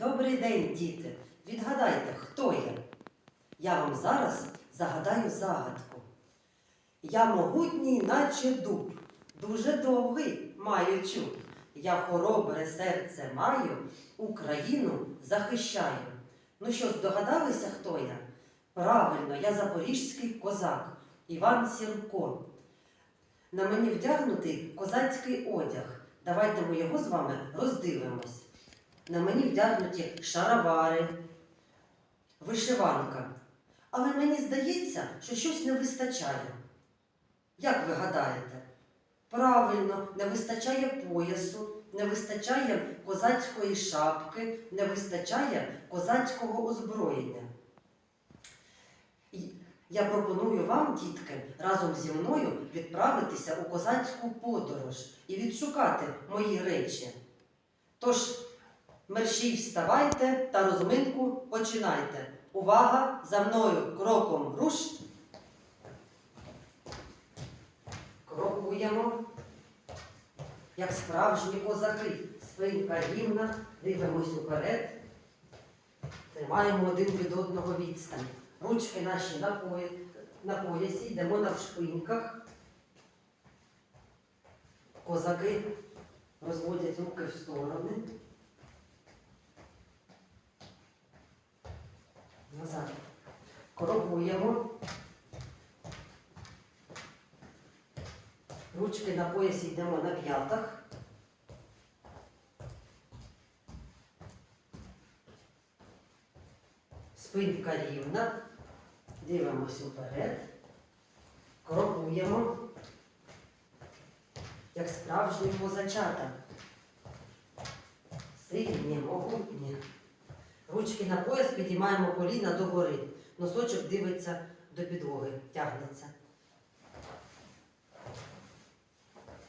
Добрий день, діти! Відгадайте, хто я? Я вам зараз загадаю загадку. Я могутній, наче дуб, дуже довгий маю чуб. Я хоробре серце маю, Україну захищаю. Ну що, здогадалися, хто я? Правильно, я запорізький козак Іван Сірко. На мені вдягнутий козацький одяг. Давайте ми його з вами роздивимось. На мені вдягнуті шаровари, вишиванка. Але мені здається, що щось не вистачає. Як ви гадаєте? Правильно, не вистачає поясу, не вистачає козацької шапки, не вистачає козацького озброєння. Я пропоную вам, дітки, разом зі мною відправитися у козацьку подорож і відшукати мої речі. Тож, мерщій вставайте та розминку починайте. Увага! За мною кроком руш. Крокуємо. Як справжні козаки. Спинка рівна, дивимось уперед. Тримаємо один від одного відстань. Ручки наші на, поя... на поясі, йдемо навшпиньках. Козаки розводять руки в сторони. Назад. Крокуємо. Ручки на поясі йдемо на п'ятах. Спинка рівна. Дивимося вперед. Крокуємо. Як справжні козачата. Сильні, могутні. Ручки на пояс підіймаємо коліна догори. Носочок дивиться до підлоги, тягнеться.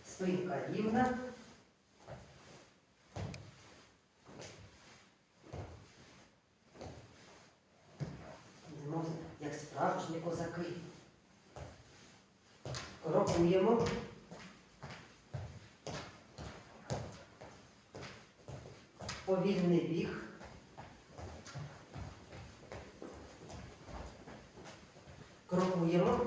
Спинка рівна. Йдемо як справжні козаки. Крокуємо. Повільний біг. Крокуємо.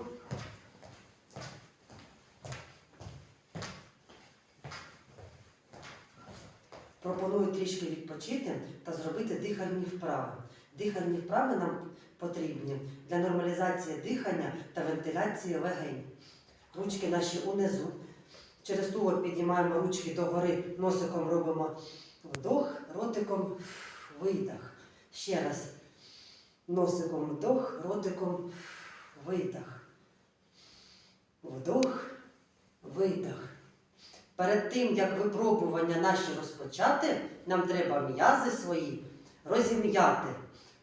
Пропоную трішки відпочити та зробити дихальні вправи. Дихальні вправи нам потрібні для нормалізації дихання та вентиляції легень. Ручки наші унизу. Через тулок піднімаємо ручки догори, носиком робимо вдох, ротиком видих. Ще раз. Носиком вдох, ротиком видих. Вдох, видих. Перед тим, як випробування наші розпочати, нам треба м'язи свої розім'яти.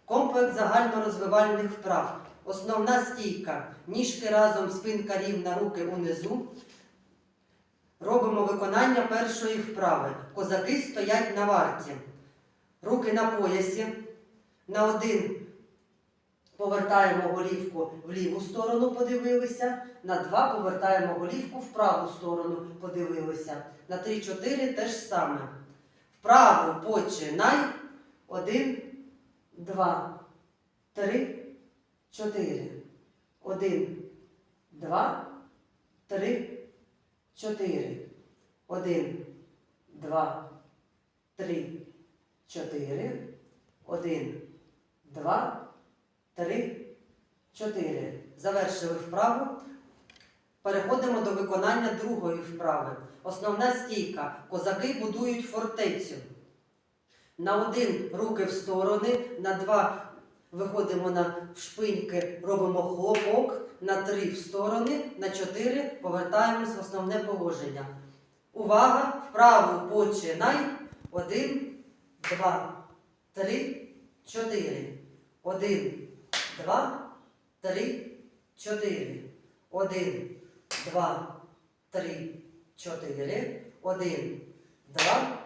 Комплекс загальнорозвивальних вправ. Основна стійка. Ніжки разом, спинка рівна, руки унизу. Робимо виконання першої вправи. Козаки стоять на варті. Руки на поясі. На один повертаємо голівку в ліву сторону, подивилися. На два повертаємо голівку в праву сторону, подивилися. На три-чотири теж саме. Вправо починай. Один, два, три, чотири. Один, два, три, чотири. Один, два, три, чотири. Один, два, три, чотири. Завершили вправу. Переходимо до виконання другої вправи. Основна стійка. Козаки будують фортецю. На один руки в сторони, на два виходимо на шпиньки, робимо хлопок, на три в сторони, на чотири повертаємось в основне положення. Увага! Вправо починай. Один, два, три, чотири. Один, два, три, чотири. Один, два, три, чотири. Один, два,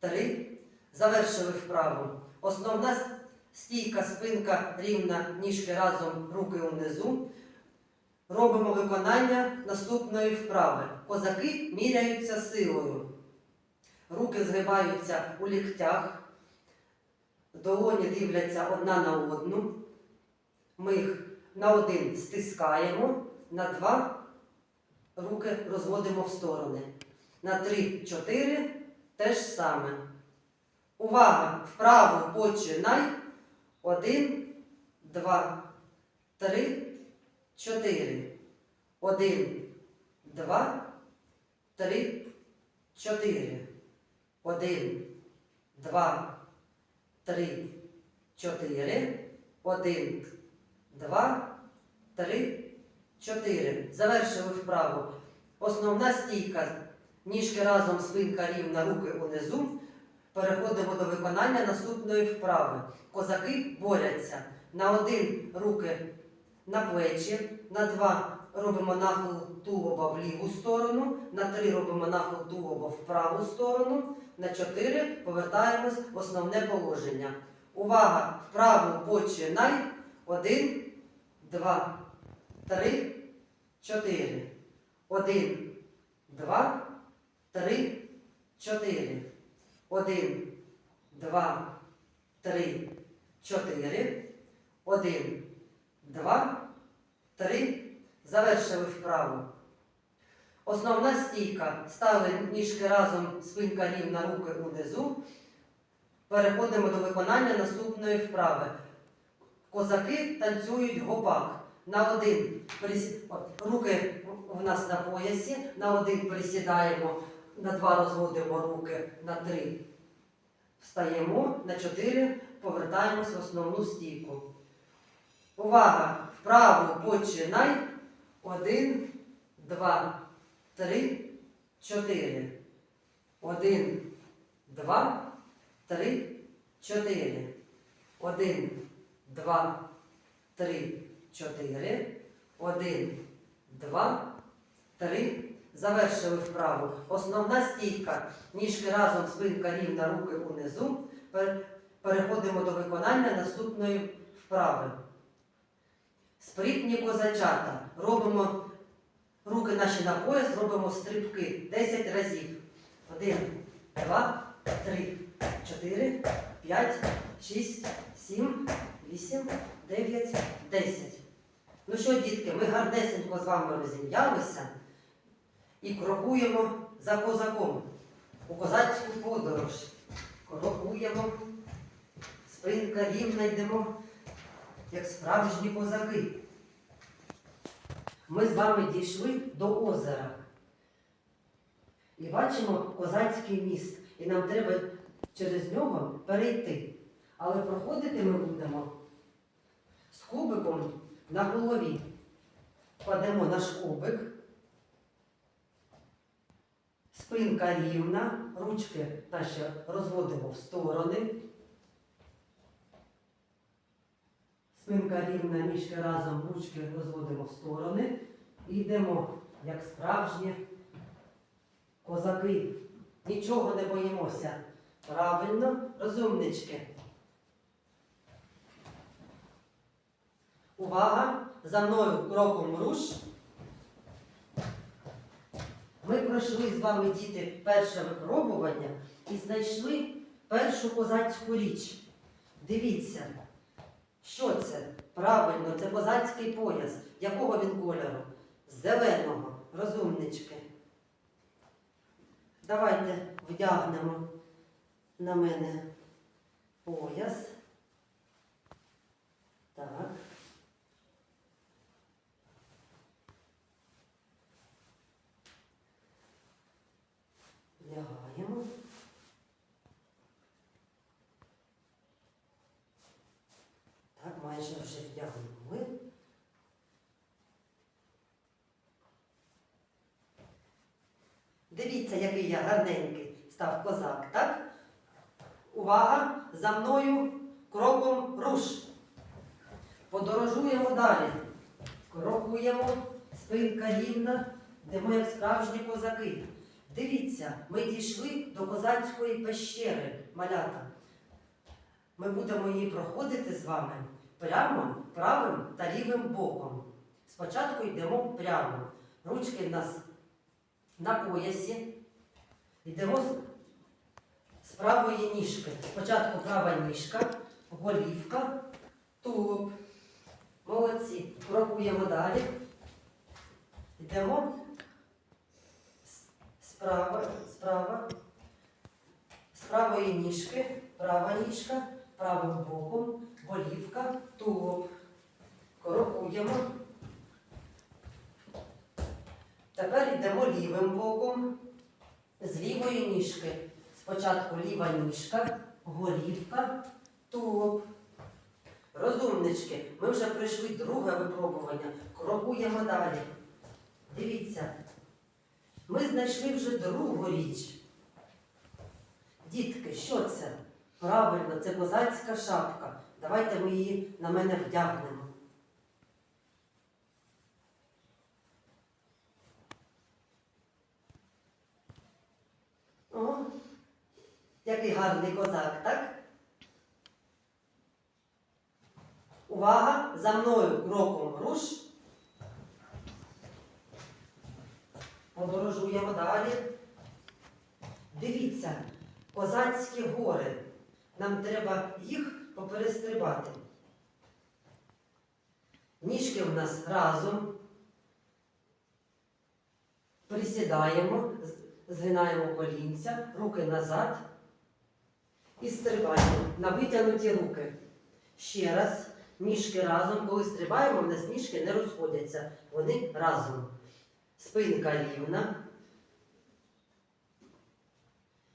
три. Завершили вправу. Основна стійка, спинка рівна, ніжки разом, руки унизу. Робимо виконання наступної вправи. Козаки міряються силою. Руки згибаються у ліктях. Долоні дивляться одна на одну. Ми їх на один стискаємо, на два руки розводимо в сторони. На три-чотири те ж саме. Увага! Вправо починай. Один, два, три, чотири. Один, два, три, чотири. Один, два, три, чотири. Один, два, три, чотири. Завершили вправу. Основна стійка. Ніжки разом, спинка рівна, руки унизу. Переходимо до виконання наступної вправи. Козаки борються. На один руки на плечі, на два робимо нахил тулоба в ліву сторону, на три робимо нахил тулоба в праву сторону, на чотири повертаємось в основне положення. Увага! Вправо починай. Один, два, три, чотири. Один, два, три, чотири. Один, два, три, чотири. Один, два, три. Завершили вправу. Основна стійка. Стали ніжки разом, спинка рівна, руки унизу. Переходимо до виконання наступної вправи. Козаки танцюють гопак. На один присі... руки в нас на поясі, на один присідаємо, на два розводимо руки, на три встаємо, на чотири повертаємось в основну стійку. Увага! Вправо починай. Один, два, три, чотири. Один, два, три, чотири. Один, два, три, чотири. Один, два, три. Завершили вправу. Основна стійка. Ніжки разом, спинка рівна, руки унизу. Переходимо до виконання наступної вправи. Спритні козачата. Робимо руки наші на пояс, робимо стрибки 10 разів. Один, два, три, чотири, п'ять, шість, сім, вісім, дев'ять, десять. Ну що, дітки, ми гарнесенько з вами розім'ялися і крокуємо за козаком у козацьку подорож. Крокуємо, спинка рівна йдемо, як справжні козаки. Ми з вами дійшли до озера. І бачимо козацький міст. І нам треба через нього перейти. Але проходити ми будемо з кубиком на голові. Кладемо наш кубик. Спинка рівна, ручки наші розводимо в сторони. Спинка рівна, ніжки разом, ручки розводимо в сторони. І йдемо, як справжні козаки. Нічого не боїмося. Правильно, розумнички. Увага! За мною кроком руш. Ми пройшли з вами, діти, перше випробування і знайшли першу козацьку річ. Дивіться, що це? Правильно, це козацький пояс. Якого він кольору? Зеленого, розумнички. Давайте вдягнемо на мене пояс. Так. Вдягаємо. Так, майже вже вдягнули. Дивіться, який я гарненький став козак, так? Увага! За мною кроком руш. Подорожуємо далі. Крокуємо, спинка рівна, йдемо як справжні козаки. Дивіться, ми дійшли до козацької пещери, малята. Ми будемо її проходити з вами прямо правим та лівим боком. Спочатку йдемо прямо. Ручки нас на поясі. Йдемо з правої ніжки. Спочатку права ніжка, голівка, тулуб. Молодці. Крокуємо далі. Йдемо. Справа, справа. З правої ніжки, права ніжка, правим боком, голівка, тулуб. Крокуємо. Тепер йдемо лівим боком. З лівої ніжки. Спочатку ліва ніжка, голівка, тулуб. Розумнички, ми вже пройшли друге випробування. Крокуємо далі. Дивіться, ми знайшли вже другу річ. Дітки, що це? Правильно, це козацька шапка. Давайте ми її на мене вдягнемо. О, який гарний козак, так? Увага! За мною кроком руш. Подорожуємо далі. Дивіться, козацькі гори. Нам треба їх поперестрибати. Ніжки в нас разом. Присідаємо, згинаємо колінця, руки назад і стрибаємо на витягнуті руки. Ще раз, ніжки разом. Коли стрибаємо, в нас ніжки не розходяться. Вони разом. Спинка рівна.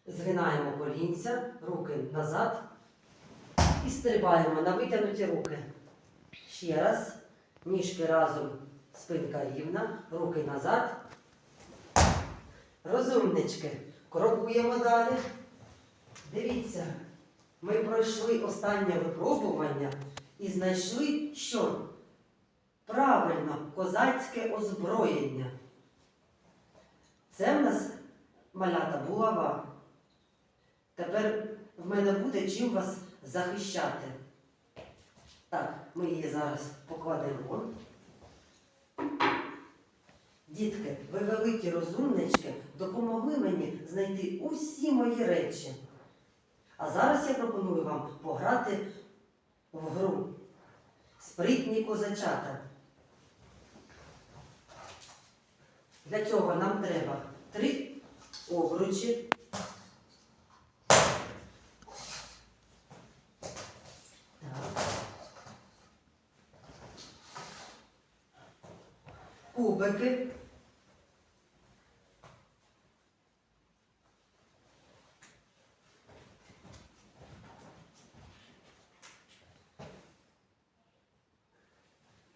Згинаємо колінця, руки назад і стрибаємо на витягнуті руки. Ще раз. Ніжки разом, спинка рівна, руки назад. Розумнички. Крокуємо далі. Дивіться, ми пройшли останнє випробування і знайшли, що правильно козацьке озброєння. Це в нас малята булава. Тепер в мене буде чим вас захищати. Так, ми її зараз покладемо. Дітки, ви великі розумнички, допомогли мені знайти усі мої речі. А зараз я пропоную вам пограти в гру Спритні козачата. Для цього нам треба три обручі. Кубики.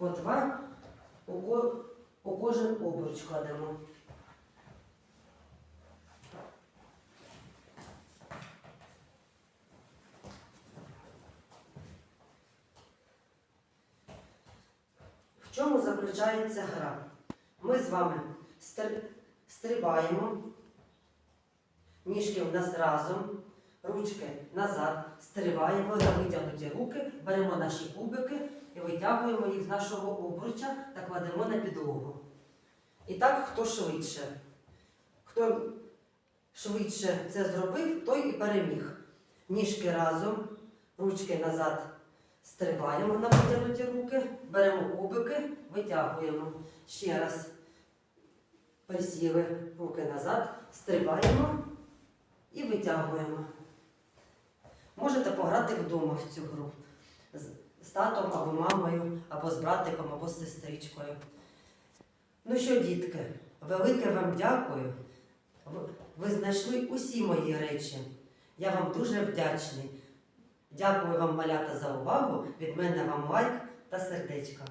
По два у, ко- у кожен обруч кладемо. В чому заключається гра? Ми з вами стр- стрибаємо, ніжки в нас разом, ручки назад, стрибаємо на витягнуті руки, беремо наші кубики і витягуємо їх з нашого обруча та кладемо на підлогу. І так, хто швидше. Хто швидше це зробив, той і переміг. Ніжки разом, ручки назад стрибаємо на витягнуті руки, беремо кубики, витягуємо. Ще раз присіли руки назад, стрибаємо і витягуємо. Можете пограти вдома в цю гру з, татом або мамою, або з братиком, або з сестричкою. Ну що, дітки, велике вам дякую. Ви знайшли усі мої речі. Я вам дуже вдячний. Дякую вам, малята, за увагу. Від мене вам лайк та сердечко.